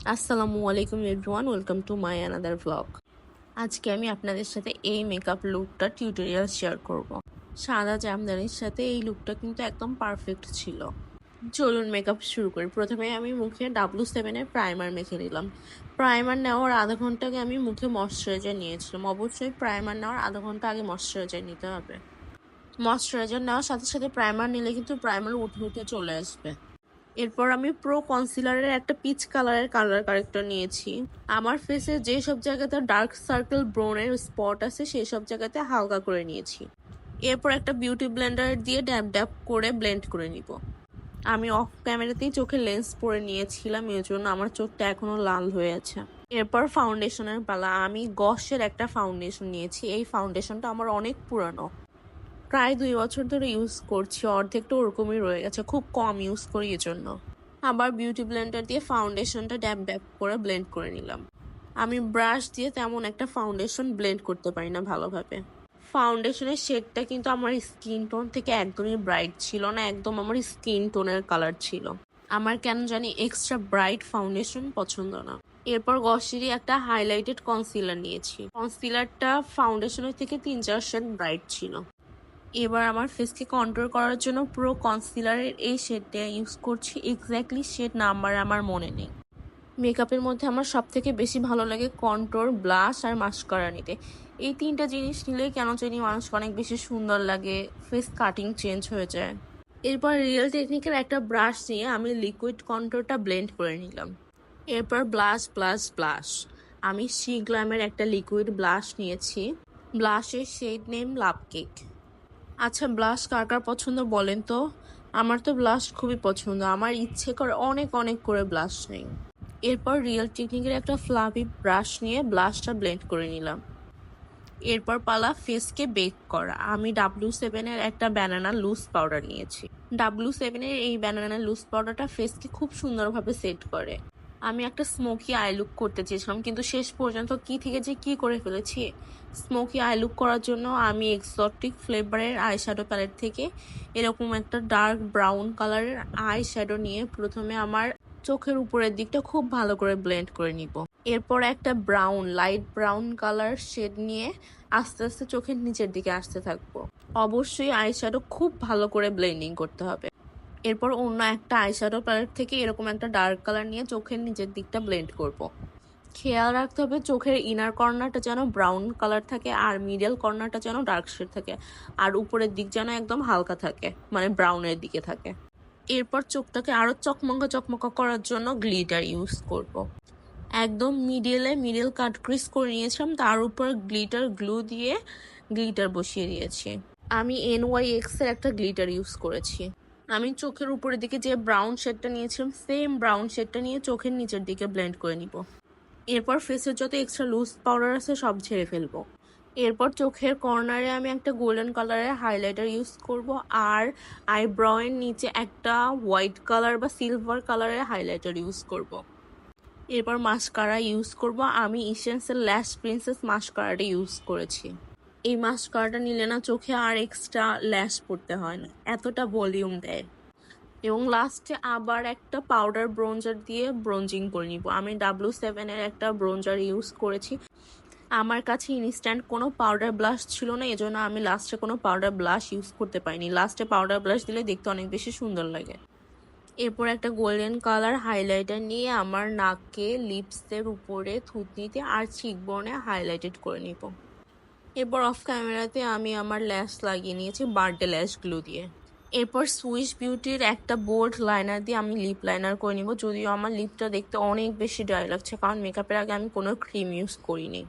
আসসালামু আলাইকুম everyone, welcome to my another blog আজকে আমি আপনাদের সাথে এই মেকআপ লুকটা টিউটোরিয়াল শেয়ার করব। সাদা জামদানির সাথে এই লুকটা কিন্তু একদম পারফেক্ট ছিল। চলুন মেকআপ শুরু করি। প্রথমে আমি মুখে ডাব্লু সেভেনের প্রাইমার মেখে নিলাম। প্রাইমার নেওয়ার আধা ঘণ্টা আগে আমি মুখে ময়শ্চারাইজার নিয়েছিলাম। অবশ্যই প্রাইমার নেওয়ার আধা ঘণ্টা আগে ময়শ্চারাইজার নিতে হবে। ময়শ্চারাইজার নেওয়ার সাথে সাথে প্রাইমার নিলে কিন্তু প্রাইমার উঠে উঠে চলে আসবে। এরপর আমি প্রো কনসিলারের একটা পিচ কালারের কালার কারেক্টর নিয়েছি। আমার ফেসে যে সব জায়গাতে ডার্ক সার্কেল ব্রোনের স্পট আছে সেই সব জায়গাতে হালকা করে নিয়েছি। এরপর একটা বিউটি ব্লেন্ডার দিয়ে ড্যাপ ড্যাপ করে ব্লেন্ড করে নিব। আমি অফ ক্যামেরাতেই চোখে লেন্স পরে নিয়েছিলাম এর জন্য আমার চোখটা এখনও লাল হয়ে আছে। এরপর ফাউন্ডেশনের পালা, আমি গসের একটা ফাউন্ডেশন নিয়েছি। এই ফাউন্ডেশনটা আমার অনেক পুরানো। প্রায় দুই বছর ধরে ইউজ করছি, অর্ধেকটা ওরকমই রয়ে গেছে, খুব কম ইউজ করি এজন্য। আবার বিউটি ব্লেন্ডার দিয়ে ফাউন্ডেশনটা ড্যাপ ড্যাপ করে ব্লেন্ড করে নিলাম। আমি ব্রাশ দিয়ে তেমন একটা ফাউন্ডেশন ব্লেন্ড করতে পারি না ভালোভাবে। ফাউন্ডেশনের শেডটা কিন্তু আমার স্কিন টোন থেকে একদমই ব্রাইট ছিল না, একদম আমার স্কিন টোনের কালার ছিল। আমার কেন জানি এক্সট্রা ব্রাইট ফাউন্ডেশন পছন্দ না। এরপর গসেরই একটা হাইলাইটেড কনসিলার নিয়েছি। কনসিলারটা ফাউন্ডেশনের থেকে তিন চার শেড ব্রাইট ছিল। এবার আমার ফেসকে কন্ট্রোল করার জন্য পুরো কনসিলারের এই শেডটা ইউজ করছি। এক্স্যাক্টলি শেড নাম্বার আমার মনে নেই। মেকআপের মধ্যে আমার সব থেকে বেশি ভালো লাগে কন্ট্রোল ব্লাশ আর মাস্কারা নিতে। এই তিনটা জিনিস নিলে কেন জানি মানুষকে অনেক বেশি সুন্দর লাগে ফেস কাটিং চেঞ্জ হয়ে যায়। এরপর রিয়েল টেকনিকের একটা ব্রাশ নিয়ে আমি লিকুইড কন্ট্রোলটা ব্লেন্ড করে নিলাম। এরপর ব্লাশ ব্লাশ ব্লাশ আমি সি গ্ল্যামের একটা লিকুইড ব্লাশ নিয়েছি। ব্লাশের শেড নেম লাভ কেক আচ্ছা ব্লাশ কার কার পছন্দ বলেন তো? আমার তো ব্লাশ খুবই পছন্দ। আমার ইচ্ছে করে অনেক অনেক করে ব্লাশ নেই এরপর রিয়েল টেকনিকের একটা ফ্লাভি ব্রাশ নিয়ে ব্লাশটা ব্লেন্ড করে নিলাম। এরপর পালা ফেসকে বেক করা। আমি ডাব্লু সেভেনের একটা ব্যানানা লুজ পাউডার নিয়েছি। ডাব্লু সেভেনের এই ব্যানানা লুজ পাউডারটা ফেসকে খুব সুন্দরভাবে সেট করে। আমি একটা স্মোকি আই লুক করতে চেয়েছিলাম, কিন্তু শেষ পর্যন্ত কি থেকে যে কি করে ফেলেছি? স্মোকি আই লুক করার জন্য আমি এক্সটিক ফ্লেভারের আই শ্যাডো প্যালেট থেকে এরকম একটা ডার্ক ব্রাউন কালারের আই শ্যাডো নিয়ে প্রথমে আমার চোখের উপরের দিকটা খুব ভালো করে ব্লেন্ড করে নিব। এরপর একটা brown light brown colour shade নিয়ে আস্তে আস্তে চোখের নিচের দিকে আসতে থাকব। অবশ্যই আই শ্যাডো খুব ভালো করে ব্লেন্ডিং করতে হবে। এরপর অন্য একটা আইশ্যাডো প্যালেট থেকে এরকম একটা ডার্ক কালার নিয়ে চোখের নিচের দিকটা ব্লেন্ড করব। খেয়াল রাখতে হবে চোখের ইনার কর্নারটা যেন ব্রাউন কালার থাকে আর মিডল কর্নারটা যেন ডার্ক শেড থাকে আর উপরের দিক যেন একদম হালকা থাকে মানে ব্রাউনের দিকে থাকে এরপর চোখটাকে আরও চকমকা চকমকা করার জন্য গ্লিটার ইউজ করব। একদম মিডিলে মিডিল কাট ক্রিস করে নিয়েছিলাম, তার উপর গ্লিটার গ্লু দিয়ে গ্লিটার বসিয়ে দিয়েছি আমি এন ওয়াই এক্সের একটা গ্লিটার ইউজ করেছি আমি চোখের উপরের দিকে যে ব্রাউন শেডটা নিয়েছিলাম সেম ব্রাউন শেডটা নিয়ে চোখের নিচের দিকে ব্লেন্ড করে নিব। এরপর ফেসের যত এক্সট্রা লুজ পাউডার আছে, সব ছেড়ে ফেলব। এরপর চোখের কর্নারে আমি একটা গোল্ডেন কালারের হাইলাইটার ইউজ করব, আর আইব্রোয়ের নিচে একটা হোয়াইট কালার বা সিলভার কালারের হাইলাইটার ইউজ করব। এরপর মাস্কারা ইউজ করব, আমি ইসেন্সের ল্যাশ প্রিন্সেস মাস্কারাটা ইউজ করেছি। এই মাস্কারাটা নিলে না চোখে আর এক্সট্রা ল্যাশ পড়তে হয় না। এতটা ভলিউম দেয়। এবং লাস্টে আবার একটা পাউডার ব্রোঞ্জার দিয়ে ব্রোঞ্জিং করে নিব। আমি ডাব্লু সেভেনের একটা ব্রোঞ্জার ইউজ করেছি। আমার কাছে ইনস্ট্যান্ট কোনো পাউডার ব্লাশ ছিল না, এজন্য আমি লাস্টে কোনো পাউডার ব্লাশ ইউজ করতে পারিনি। লাস্টে পাউডার ব্লাশ দিলে দেখতে অনেক বেশি সুন্দর লাগে। এরপর একটা গোল্ডেন কালার হাইলাইটার নিয়ে আমার নাকে লিপসের উপরে, থুতনিতে আর চিকবনে হাইলাইটেড করে নিব। এরপর অফ ক্যামেরাতে আমি আমার ল্যাশ লাগিয়ে নিয়েছি বার্থডে ল্যাশ গ্লু দিয়ে। এরপর সুইস বিউটির একটা বোল্ড লাইনার দিয়ে আমি লিপ লাইনার করে নিব। যদিও আমার লিপটা দেখতে অনেক বেশি ড্রাই লাগছে, কারণ মেকআপের আগে আমি কোনো ক্রিম ইউজ করিনি।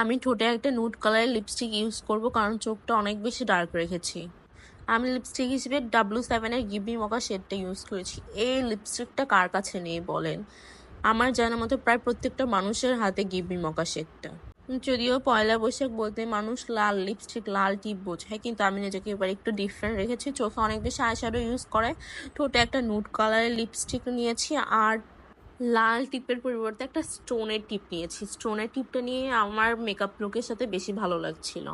আমি ঠোঁটে একটা নুট কালারের লিপস্টিক ইউজ করব, কারণ চোখটা অনেক বেশি ডার্ক রেখেছি। আমি লিপস্টিক হিসেবে ডাব্লু সেভেনের গিবি মকা শেডটা ইউজ করেছি। এই লিপস্টিকটা কার কাছে নেই বলেন? আমার জানা মতো প্রায় প্রত্যেকটা মানুষের হাতে গিবি মকা শেডটা যদিও পয়লা বৈশাখ বলতে মানুষ লাল লিপস্টিক লাল টিপ বোঝায়, কিন্তু আমি নিজেকে এবার একটু ডিফারেন্ট রেখেছি। চোখে অনেক বেশি আইশ্যাডো ইউজ করে। ঠোঁটে একটা নুট কালারের লিপস্টিক নিয়েছি আর লাল টিপের পরিবর্তে একটা স্টোনের টিপ নিয়েছি। স্টোনের টিপটা নিয়ে আমার মেকআপ লুকের সাথে বেশি ভালো লাগছিল।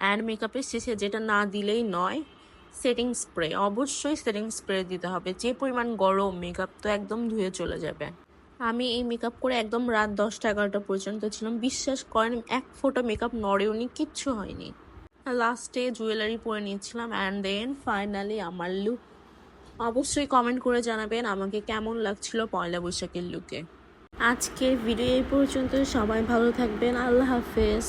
অ্যান্ড মেকআপের শেষে যেটা না দিলেই নয় সেটিং স্প্রে অবশ্যই সেটিং স্প্রে দিতে হবে। যে পরিমাণ গরম মেকআপ তো একদম ধুয়ে চলে যাবে। আমি এই মেকআপ করে একদম রাত দশটা এগারোটা পর্যন্ত ছিলাম। বিশ্বাস করেন, এক ফোঁটা মেকআপ নড়েওনি, কিচ্ছু হয়নি। লাস্টে জুয়েলারি পরে নিয়েছিলাম অ্যান্ড দেন ফাইনালি আমার লুক অবশ্যই কমেন্ট করে জানাবেন আমাকে কেমন লাগছিল পয়লা বৈশাখের লুকে আজকের ভিডিও এই পর্যন্ত সবাই ভালো থাকবেন। আল্লাহ হাফেজ।